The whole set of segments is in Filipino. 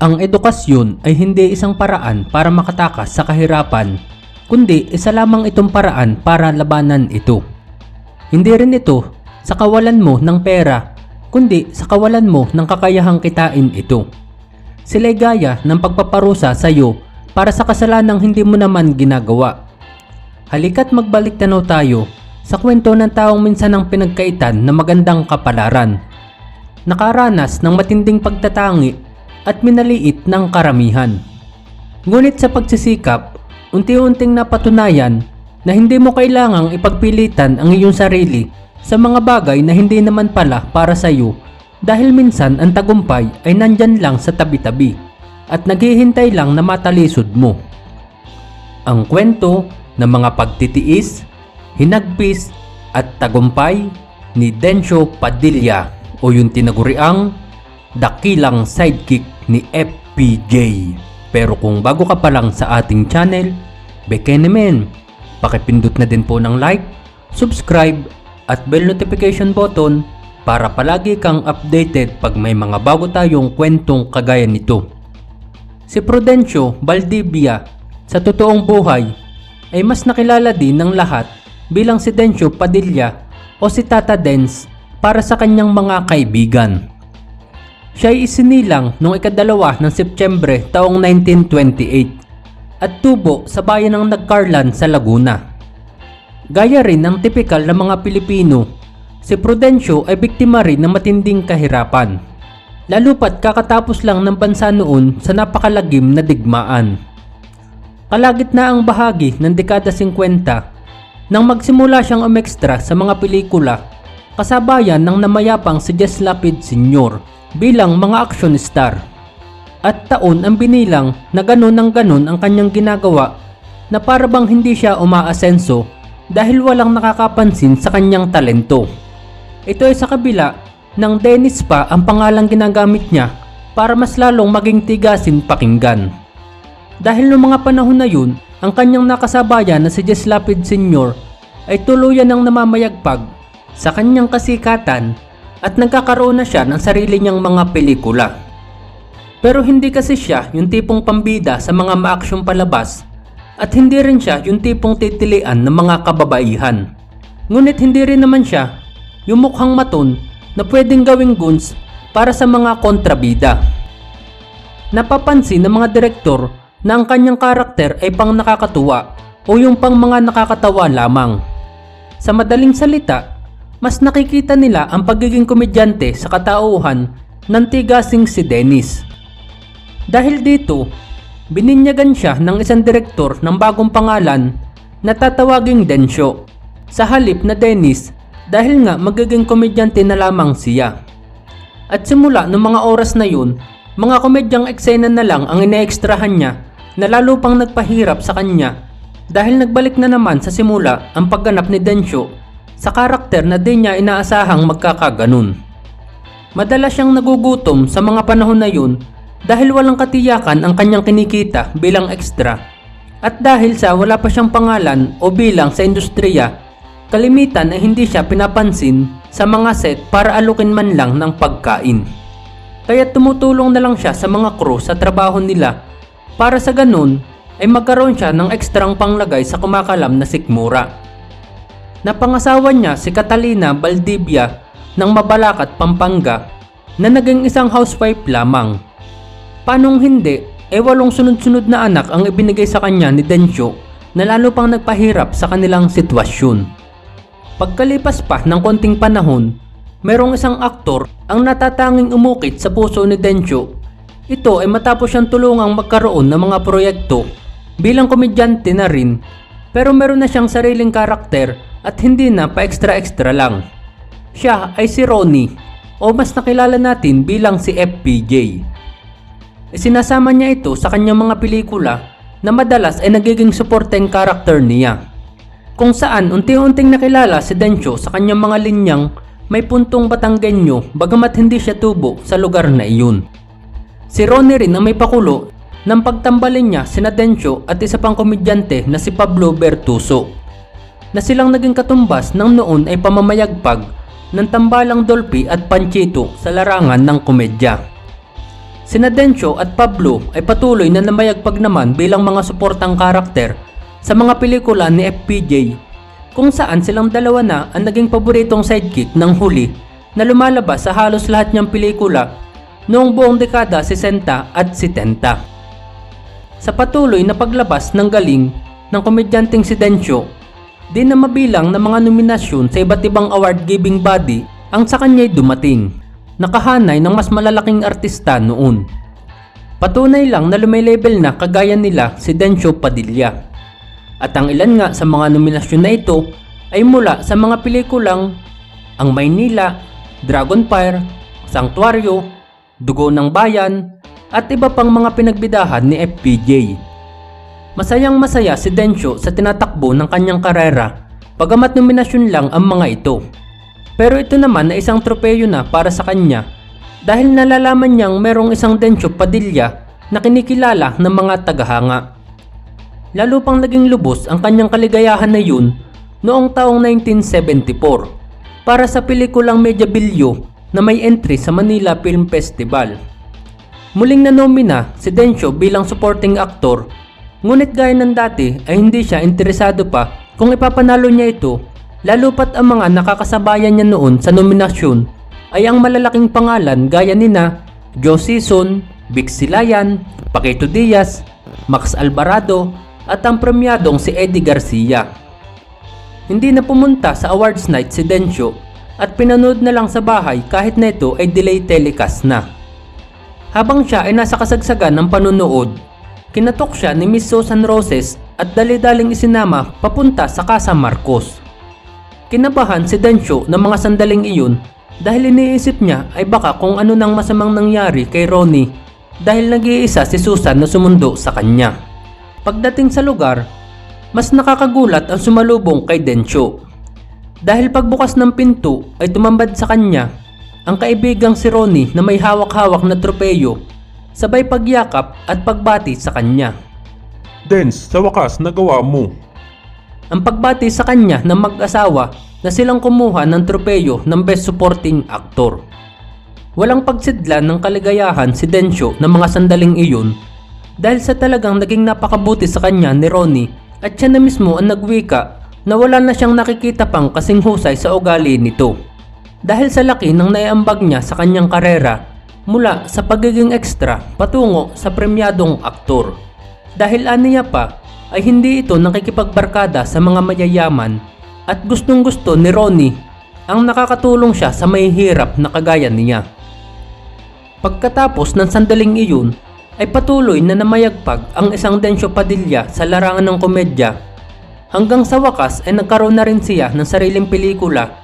Ang edukasyon ay hindi isang paraan para makatakas sa kahirapan, kundi isa lamang itong paraan para labanan ito. Hindi rin ito sa kawalan mo ng pera, kundi sa kawalan mo ng kakayahang kitain ito. Sila'y gaya ng pagpaparusa sa iyo para sa kasalanang hindi mo naman ginagawa. Halika't magbalik tanaw tayo sa kwento ng taong minsan ang pinagkaitan na magandang kapalaran. Nakaranas ng matinding pagtatangi at minaliit ng karamihan. Ngunit sa pagsisikap, unti-unting napatunayan na hindi mo kailangang ipagpilitan ang iyong sarili sa mga bagay na hindi naman pala para sa iyo dahil minsan ang tagumpay ay nandyan lang sa tabi-tabi at naghihintay lang na matalisod mo. Ang kwento ng mga pagtitiis, hinagpis at tagumpay ni Densyo Padilla o yung tinaguriang dakilang sidekick ni FPJ. Pero kung bago ka pa lang sa ating channel, bekenemen, pakipindot na din po ng like, subscribe at bell notification button para palagi kang updated pag may mga bago tayong kwentong kagaya nito. Si Prudencio Valdivia sa totoong buhay ay mas nakilala din ng lahat bilang si Dencio Padilla o si Tata Dens para sa kanyang mga kaibigan. Siya ay isinilang noong ikadalawa ng Setyembre taong 1928 at tubo sa bayan ng Nagcarlan sa Laguna. Gaya rin ng tipikal na mga Pilipino, si Prudencio ay biktima rin ng matinding kahirapan. Lalo pat kakatapos lang ng bansa noon sa napakalagim na digmaan. Kalagitnaang bahagi ng dekada 50 nang magsimula siyang umextra sa mga pelikula kasabayan ng namayapang si Jess Lapid Sr. bilang mga action star. At taon ang binilang na ganon ang ganon ang kanyang ginagawa na para bang hindi siya umaasenso dahil walang nakakapansin sa kanyang talento. Ito ay sa kabila ng Dennis pa ang pangalang ginagamit niya para mas lalong maging tigasin pakinggan. Dahil noong mga panahon na yun, ang kanyang nakasabayan na si Jess Lapid Sr. ay tuluyan ng namamayagpag sa kanyang kasikatan at nagkakaroon na siya ng sarili niyang mga pelikula. Pero hindi kasi siya yung tipong pambida sa mga maaksyong palabas at hindi rin siya yung tipong titilian ng mga kababaihan. Ngunit hindi rin naman siya yung mukhang maton na pwedeng gawing guns para sa mga kontrabida. Napapansin ng mga direktor na ang kanyang karakter ay pang nakakatuwa o yung pang mga nakakatawa lamang. Sa madaling salita, mas nakikita nila ang pagiging komedyante sa katauhan ng tigasing si Dennis. Dahil dito, bininyagan siya ng isang direktor ng bagong pangalan na tatawaging Densyo sa halip na Dennis dahil nga magiging komedyante na lamang siya. At simula ng mga oras na yun, mga komedyang eksena na lang ang ine-extrahan niya na lalo pang nagpahirap sa kanya dahil nagbalik na naman sa simula ang pagganap ni Densyo sa karakter na di niya inaasahang magkakaganon. Madalas siyang nagugutom sa mga panahon na yun dahil walang katiyakan ang kanyang kinikita bilang extra at dahil sa wala pa siyang pangalan o bilang sa industriya, kalimitan ay hindi siya pinapansin sa mga set para alukin man lang ng pagkain. Kaya tumutulong na lang siya sa mga crew sa trabaho nila para sa ganun ay magkaroon siya ng ekstrang panglagay sa kumakalam na sikmura. Napangasawa niya si Catalina Valdivia ng Mabalacat, Pampanga na naging isang housewife lamang. Panong hindi, e walong sunod-sunod na anak ang ibinigay sa kanya ni Densyo na lalo pang nagpahirap sa kanilang sitwasyon. Pagkalipas pa ng konting panahon, merong isang aktor ang natatanging umukit sa puso ni Densyo. Ito ay matapos siyang tulungang magkaroon ng mga proyekto bilang komedyante na rin pero meron na siyang sariling karakter at hindi na pa-extra-extra lang. Siya ay si Ronnie o mas nakilala natin bilang si FPJ. Isinasama niya ito sa kanyang mga pelikula na madalas ay nagiging supporting character niya. Kung saan unti-unting nakilala si Dencho sa kanyang mga linyang may puntong Batanggenyo bagamat hindi siya tubo sa lugar na iyon. Si Ronnie rin ang may pakulo ng pagtambalin niya si Dencho at isa pang komedyante na si Pablo Bertuso na silang naging katumbas ng noon ay pamamayagpag ng tambalang Dolphy at Panchito sa larangan ng komedya. Sina Dencho at Pablo ay patuloy na namayagpag naman bilang mga suportang karakter sa mga pelikula ni FPJ kung saan silang dalawa na ang naging paboritong sidekick ng huli na lumalabas sa halos lahat niyang pelikula noong buong dekada 60 at 70. Sa patuloy na paglabas ng galing ng komedyanteng si Dencho, di na mabilang na mga nominasyon sa iba't ibang award-giving body ang sa kanya'y dumating, nakahanay ng mas malalaking artista noon. Patunay lang na lumilabel na kagaya nila si Dencho Padilla. At ang ilan nga sa mga nominasyon na ito ay mula sa mga pelikulang Ang Maynila, Dragonfire, Sanctuario, Dugo ng Bayan, at iba pang mga pinagbidahan ni FPJ. Masayang masaya si Dencho sa tinatakbo ng kanyang karera, pagamat nominasyon lang ang mga ito. Pero ito naman ay isang tropeyo na para sa kanya dahil nalalaman niyang merong isang Dencho Padilla na kinikilala ng mga tagahanga. Lalo pang naging lubos ang kanyang kaligayahan na yun noong taong 1974 para sa pelikulang Medyabilyo na may entry sa Manila Film Festival. Muling nanomina si Dencho bilang supporting actor ngunit gaya ng dati ay hindi siya interesado pa kung ipapanalo niya ito lalo pat ang mga nakakasabayan niya noon sa nominasyon ay ang malalaking pangalan gaya nina Joe Sison, Vic Silayan, Paquito Diaz, Max Alvarado at ang premyadong si Eddie Garcia. Hindi na pumunta sa awards night si Dencho at pinanood na lang sa bahay kahit na ito ay delay telecast na. Habang siya ay nasa kasagsagan ng panunood, kinatok siya ni Miss Susan Roses at dali-daling isinama papunta sa Casa Marcos. Kinabahan si Dencho ng mga sandaling iyon dahil iniisip niya ay baka kung ano nang masamang nangyari kay Ronnie dahil nag-iisa si Susan na sumundo sa kanya. Pagdating sa lugar, mas nakakagulat ang sumalubong kay Dencho. Dahil pagbukas ng pinto ay tumambad sa kanya ang kaibigang si Ronnie na may hawak-hawak na tropeyo sabay pagyakap at pagbati sa kanya. Dens, sa wakas nagawa mo. Ang pagbati sa kanya ng mag-asawa na silang kumuha ng tropeyo ng Best Supporting Actor. Walang pagsidlan ng kaligayahan si Dencho ng mga sandaling iyon dahil sa talagang naging napakabuti sa kanya ni Ronnie at siya na mismo ang nagwika na wala na siyang nakikita pang kasing husay sa ugali nito. Dahil sa laki ng naiambag niya sa kanyang karera mula sa pagiging extra patungo sa premyadong aktor. Dahil aniya pa ay hindi ito nakikipagbarkada sa mga mayayaman at gustong gusto ni Ronnie ang nakakatulong siya sa may hirap na kagaya niya. Pagkatapos ng sandaling iyon ay patuloy na namayagpag ang isang Densyo Padilla sa larangan ng komedya hanggang sa wakas ay nagkaroon na rin siya ng sariling pelikula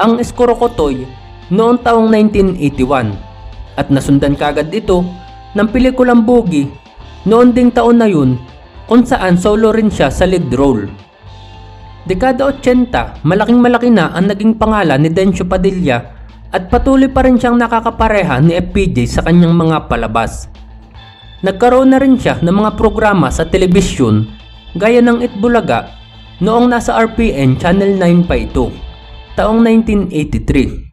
ang Iskorokotoy noong taong 1981 at nasundan kagad ito ng pelikulang Boogie noon ding taon na yun kung saan solo rin siya sa lead role. Dekada 80, malaking malaki na ang naging pangalan ni Dencio Padilla at patuloy pa rin siyang nakakapareha ni FPJ sa kanyang mga palabas. Nagkaroon na rin siya ng mga programa sa telebisyon gaya ng Itbulaga noong nasa RPN Channel 9 pa ito, taong 1983.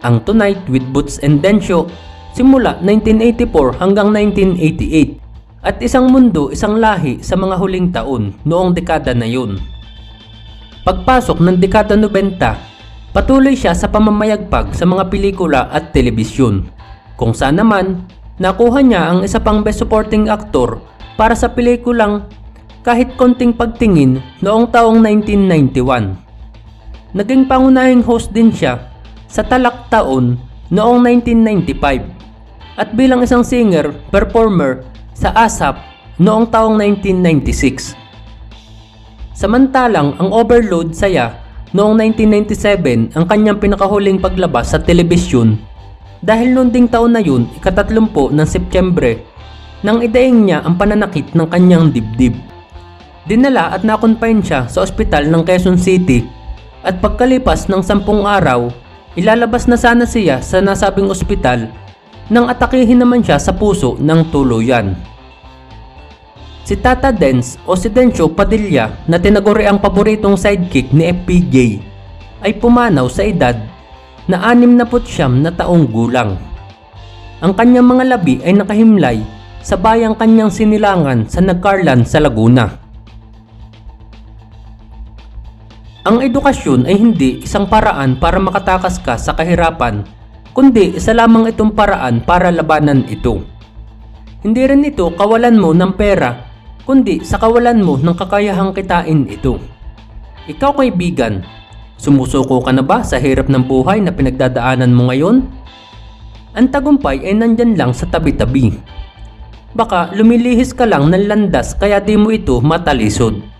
Ang Tonight with Boots and Dencio simula 1984 hanggang 1988 at isang mundo isang lahi sa mga huling taon noong dekada na yun. Pagpasok ng dekada 90, patuloy siya sa pamamayagpag sa mga pelikula at telebisyon, kung saan naman nakuha niya ang isa pang best supporting actor para sa pelikulang kahit konting pagtingin noong taong 1991. Naging pangunahing host din siya sa Talak Taon noong 1995 at bilang isang singer, performer sa ASAP noong taong 1996. Samantalang ang Overload saya noong 1997 ang kanyang pinakahuling paglabas sa telebisyon dahil noong ding taon na yun, ikatatlumpo ng Setyembre, nang idaing niya ang pananakit ng kanyang dibdib. Dinala at nakonfine siya sa ospital ng Quezon City at pagkalipas ng sampung araw, ilalabas na sana siya sa nasabing ospital nang atakihin naman siya sa puso ng tuluyan. Si Tata Dens o si Dencho Padilla na tinaguri ang paboritong sidekick ni FPJ ay pumanaw sa edad na 69 na taong gulang. Ang kanyang mga labi ay nakahimlay sa bayang kanyang sinilangan sa Nagcarlan sa Laguna. Ang edukasyon ay hindi isang paraan para makatakas ka sa kahirapan, kundi isa lamang itong paraan para labanan ito. Hindi rin ito kawalan mo ng pera, kundi sa kawalan mo ng kakayahang kitain ito. Ikaw kaibigan, sumusuko ka na ba sa hirap ng buhay na pinagdadaanan mo ngayon? Ang tagumpay ay nandyan lang sa tabi-tabi. Baka lumilihis ka lang ng landas kaya di mo ito matalisod.